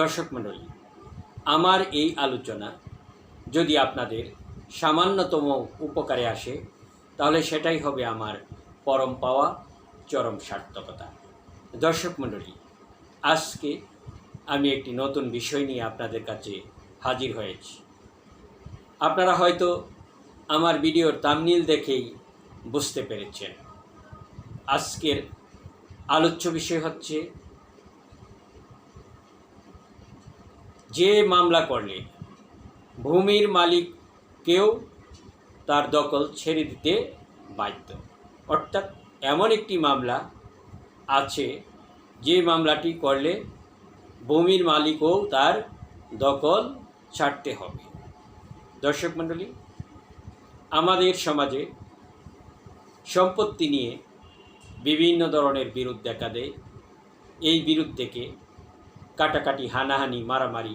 দর্শক মণ্ডলী, আমার এই আলোচনা যদি আপনাদের সামান্যতম উপকারে আসে, তাহলে সেটাই হবে আমার পরম পাওয়া, চরম সার্থকতা। দর্শক মণ্ডলী, আজকে আমি একটি নতুন বিষয় নিয়ে আপনাদের কাছে হাজির হয়েছি। আপনারা হয়তো আমার ভিডিওর তামনিল দেখেই বুঝতে পেরেছেন। আজকের আলোচ্য বিষয় হচ্ছে যে মামলা করলে ভূমির মালিককেও তার দখল ছেড়ে দিতে বাধ্য। অর্থাৎ এমন একটি মামলা আছে যে মামলাটি করলে ভূমির মালিকও তার দখল ছাড়তে হবে। দর্শক মণ্ডলী, আমাদের সমাজে সম্পত্তি নিয়ে বিভিন্ন ধরনের বিরোধ দেখা দেয়। এই বিরোধ থেকে কাটাকাটি, হানাহানি, মারামারি,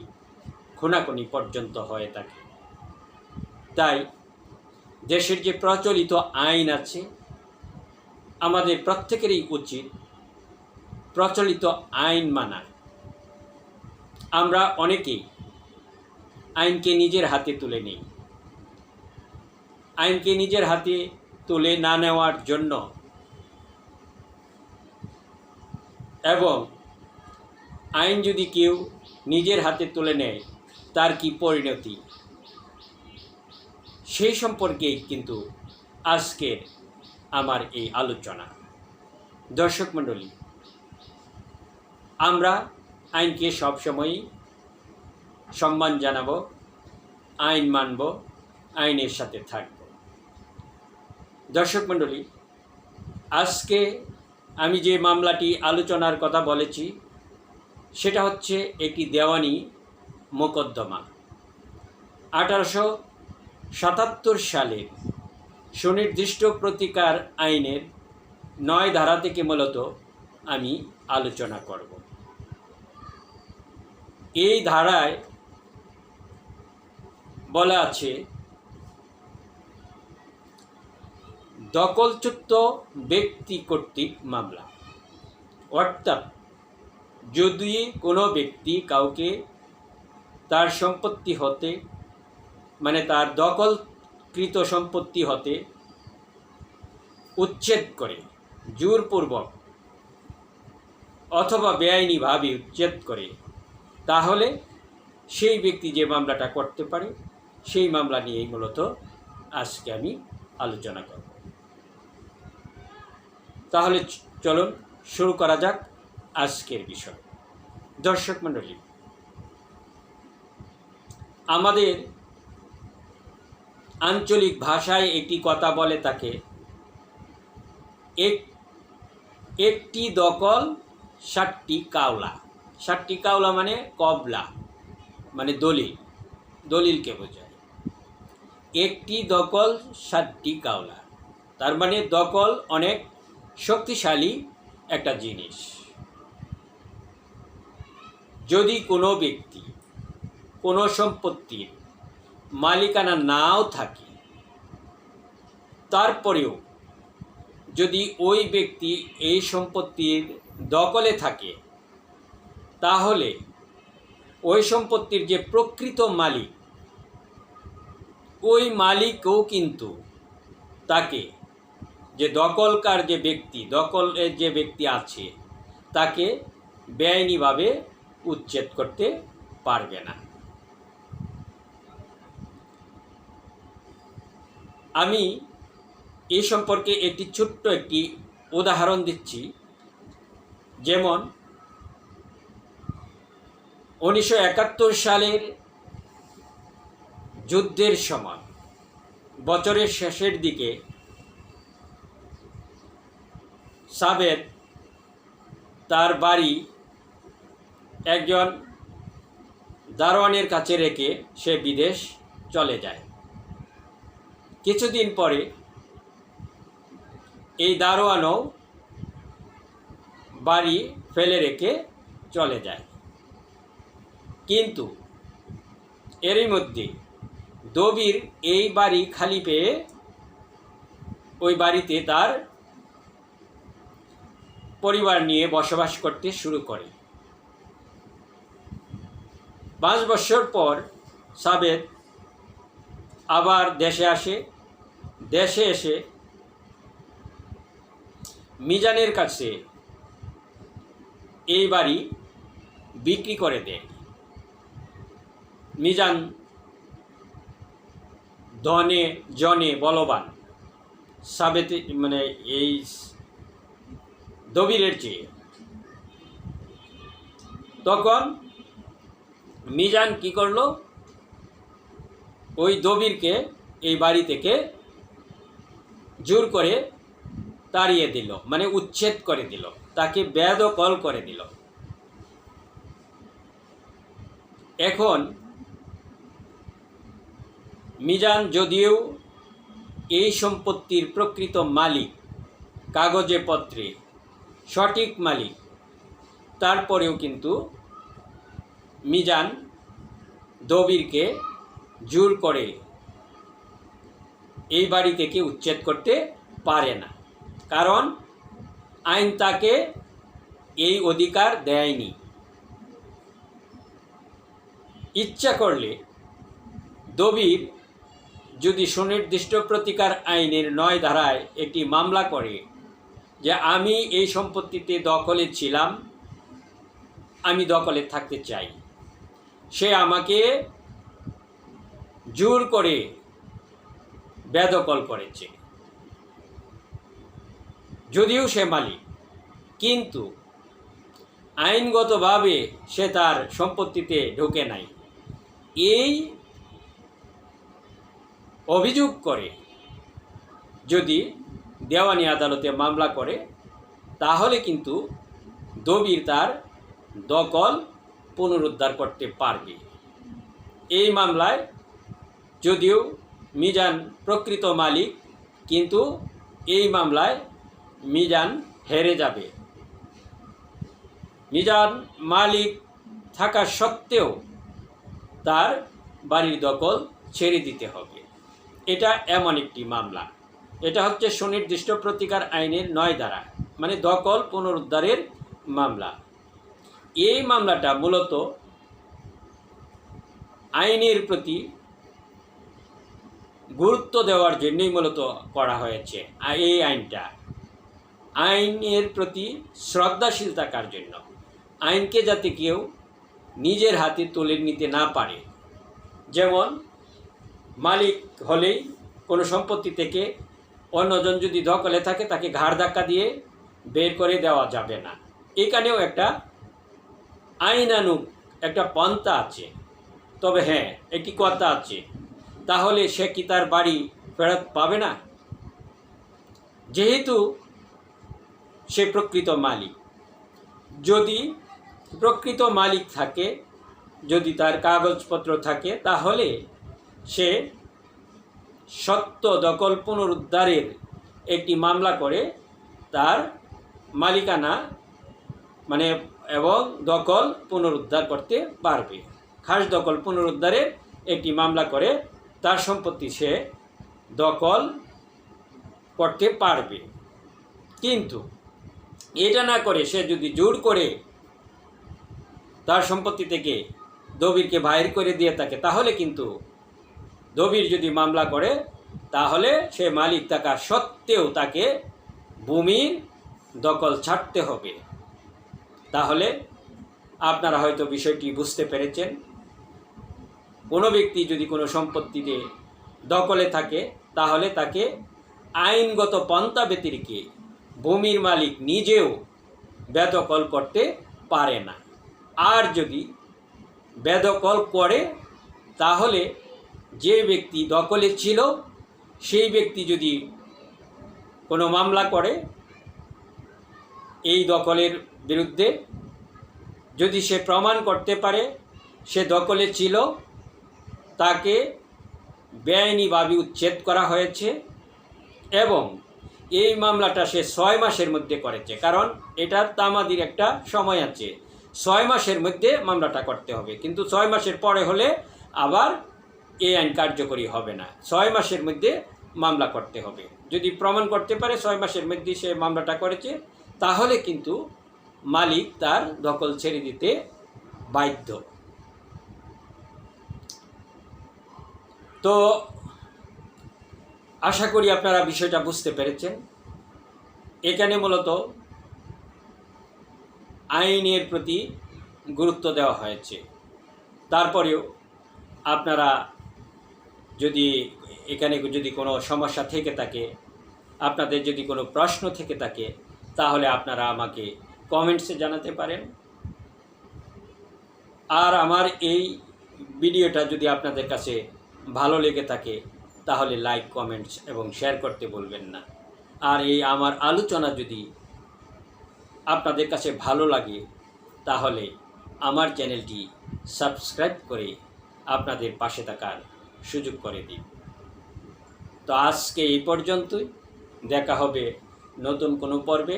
খুনাখুনি পর্যন্ত হয়ে থাকে তাই দেশের যে প্রচলিত আইন আছে, আমাদের প্রত্যেকেরই উচিত প্রচলিত আইন মানা। আমরা অনেকেই আইনকে নিজের হাতে তুলে নিই। আইনকে নিজের হাতে তুলে না নেওয়ার জন্য এবং আইন যদি কেউ নিজের হাতে তুলে নেয়, তার কি পরিণতি? সেই সম্পর্কেই কিন্তু আজকের আমার এই আলোচনা। দর্শক মণ্ডলী, আমরা আইনকে সবসময়ই সম্মান জানাব, আইন মানব, আইনের সাথে থাকব। দর্শক মণ্ডলী, আজকে আমি যে মামলাটি আলোচনার কথা বলেছি সেটা হচ্ছে একটি দেওয়ানি মোকদ্দমা। আঠারোশো সাতাত্তর সালের সুনির্দিষ্ট প্রতিকার আইনের নয় ধারা থেকে মূলত আমি আলোচনা করব। এই ধারায় বলা আছে, দখলচ্যুত ব্যক্তি কর্তৃক মামলা, অর্থাৎ যদি কোনো ব্যক্তি কাউকে তার সম্পত্তি হতে মানে তার দখলকৃত সম্পত্তি হতে উচ্ছেদ করে, জোরপূর্বক অথবা বেআইনিভাবে উচ্ছেদ করে, তাহলে সেই ব্যক্তি যে মামলাটা করতে পারে, সেই মামলা নিয়েই মূলত আজকে আমি আলোচনা করব। তাহলে চলুন, শুরু করা যাক। আজকের বিষয়। দর্শক মণ্ডলী, আমাদের আঞ্চলিক ভাষায় একটি কথা বলে তাকে, এক একটি দকল ষাটটি কাওলা। ষাটটি কাওলা মানে কবলা মানে দলিল। দলিলকে বোঝায়। একটি দকল ষাটটি কাওলা। তার মানে দকল অনেক শক্তিশালী একটা জিনিস। যদি কোনো ব্যক্তি কোনো সম্পত্তির মালিকানা নাও থাকে, তারপরেও যদি ওই ব্যক্তি এই সম্পত্তির দখলে থাকে, তাহলে ওই সম্পত্তির যে প্রকৃত মালিক, ওই মালিকও কিন্তু তাকে যে দখলকার যে ব্যক্তি, দখলের যে ব্যক্তি আছে, তাকে বেআইনিভাবে উচ্ছেদ করতে পারবে না। আমি এই সম্পর্কে একটি ছোট্ট একটি উদাহরণ দিচ্ছি। যেমন, উনিশশো একাত্তর সালের যুদ্ধের সময়, বছরের শেষের দিকে সাবেদ তার বাড়ি একজন দারোয়ানের কাছে রেখে সে বিদেশ চলে যায়। কিছুদিন পরে এই দারোয়ানও বাড়ি ফেলে রেখে চলে যায়। কিন্তু এরই মধ্যে দবির এই বাড়ি খালি পেয়ে ওই বাড়িতে তার পরিবার নিয়ে বসবাস করতে শুরু করে। পাঁচ বছর পর সাবেদ আবার দেশে আসে, দেশে এসে মিজানের কাছে এই বাড়ি বিক্রি করে দেয়। মিজান ধনে, জনে বলবান। সাবেতে মানে এই দবিরের চেয়ে। তখন মিজান কি করল? ওই দবিরকে এই বাড়ি থেকে জোর করে তাড়িয়ে দিল মানে উচ্ছেদ করে দিল, তাকে বেদ কল করে দিল। এখন মিজান যদিও এই সম্পত্তির প্রকৃত মালিক, কাগজে পত্রে সঠিক মালিক, তারপরেও কিন্তু মিজান দবিরকে জোর করে এই বাড়ি থেকে উচ্ছেদ করতে পারে না। কারণ আইন তাকে এই অধিকার দেয়নি। ইচ্ছা করলে দবির যদি সুনির্দিষ্ট প্রতিকার আইনের নয় ধারায় একটি মামলা করে যে আমি এই সম্পত্তিতে দখলে ছিলাম, আমি দখলে থাকতে চাই। সে আমাকে জোর করে বেদকল করেছে। যদিও সে মালিক, কিন্তু আইনগতভাবে সে তার সম্পত্তিতে ঢোকে নাই। এই অভিযোগ করে যদি দেওয়ানি আদালতে মামলা করে, তাহলে কিন্তু দবির তার দখল পুনরুদ্ধার করতে পারবে। এই মামলায় যদিও মিজান প্রকৃত মালিক, কিন্তু এই মামলায় মিজান হেরে যাবে। মিজান মালিক থাকা সত্ত্বেও তার বাড়ির দখল ছেড়ে দিতে হবে। এটা এমন একটি মামলা। এটা হচ্ছে সুনির্দিষ্ট প্রতিকার আইনের নয় দ্বারা মানে দখল পুনরুদ্ধারের মামলা। এই মামলাটা মূলত আইনের প্রতি গুরুত্ব দেওয়ার জন্যই মূলত করা হয়েছে এই আইনটা। আইনের প্রতি শ্রদ্ধাশীল থাকার জন্য। আইনকে যাতে কেউ নিজের হাতে তুলে নিতে না পারে। যেমন, মালিক হলেই কোনো সম্পত্তি থেকে অন্যজন যদি দখলে থাকে, তাকে ঘাড় ধাক্কা দিয়ে বের করে দেওয়া যাবে না। এখানেও একটা আইনানুক একটা পন্থা আছে। তবে হ্যাঁ একটি কথা আছে। তাহলে সে কি তার বাড়ি ফেরত পাবে না? যেহেতু সে প্রকৃত মালিক। যদি প্রকৃত মালিক থাকে, যদি তার কাগজপত্র থাকে, তাহলে সে সত্য দখল পুনরুদ্ধারের একটি মামলা করে তার মালিকানা মানে এবং দখল পুনরুদ্ধার করতে পারবে। খাস দখল পুনরুদ্ধারে একটি মামলা করে, তার সম্পত্তি সে দখল করতে পারবে। কিন্তু এটা না করে সে যদি জোর করে তার সম্পত্তি থেকে দবিরকে বাহির করে দিয়ে থাকে, তাহলে কিন্তু দবির যদি মামলা করে, তাহলে সে মালিক থাকা সত্ত্বেও তাকে ভূমির দখল ছাড়তে হবে। তাহলে আপনারা হয়তো বিষয়টি বুঝতে পেরেছেন। কোনো ব্যক্তি যদি কোনো সম্পত্তিতে দখলে থাকে, তাহলে তাকে আইনগত পন্থা ব্যতিরিকে ভূমির মালিক নিজেও বেদকল করতে পারে না। আর যদি বেদকল করে, তাহলে যে ব্যক্তি দখলে ছিল, সেই ব্যক্তি যদি কোনো মামলা করে, এই দখলের বিরুদ্ধে যদি সে প্রমাণ করতে পারে, সে দখলে ছিল, তাকে বেআইনিভাবে উচ্ছেদ করা হয়েছে এবং এই মামলাটা সে ছয় মাসের মধ্যে করেছে। কারণ এটার তামাদির একটা সময় আছে। ছয় মাসের মধ্যে মামলাটা করতে হবে। কিন্তু ছয় মাসের পরে হলে আবার এই আইন কার্যকরী হবে না। ছয় মাসের মধ্যে মামলা করতে হবে। যদি প্রমাণ করতে পারে, ছয় মাসের মধ্যে সে মামলাটা করেছে, তাহলে কিন্তু মালিক তার দখল ছেড়ে দিতে বাধ্য। তো আশা করি আপনারা বিষয়টা বুঝতে পেরেছেন। এখানে মূলত আইনের প্রতি গুরুত্ব দেওয়া হয়েছে। তারপরেও আপনারা যদি এখানে যদি কোনো সমস্যা থেকে থাকে, আপনাদের যদি কোনো প্রশ্ন থেকে থাকে, তাহলে আপনারা আমাকে কমেন্টসে জানাতে পারেন। আর আমার এই ভিডিওটা যদি আপনাদের কাছে ভালো লেগে থাকে, তাহলে লাইক কমেন্টস এবং শেয়ার করতে বলবেন না। আর এই আমার আলোচনা যদি আপনাদের কাছে ভালো লাগে, তাহলে আমার চ্যানেলটি সাবস্ক্রাইব করে আপনাদের পাশে থাকার সুযোগ করে দিন। তো আজকে এই পর্যন্তই। দেখা হবে নতুন কোনো পর্বে।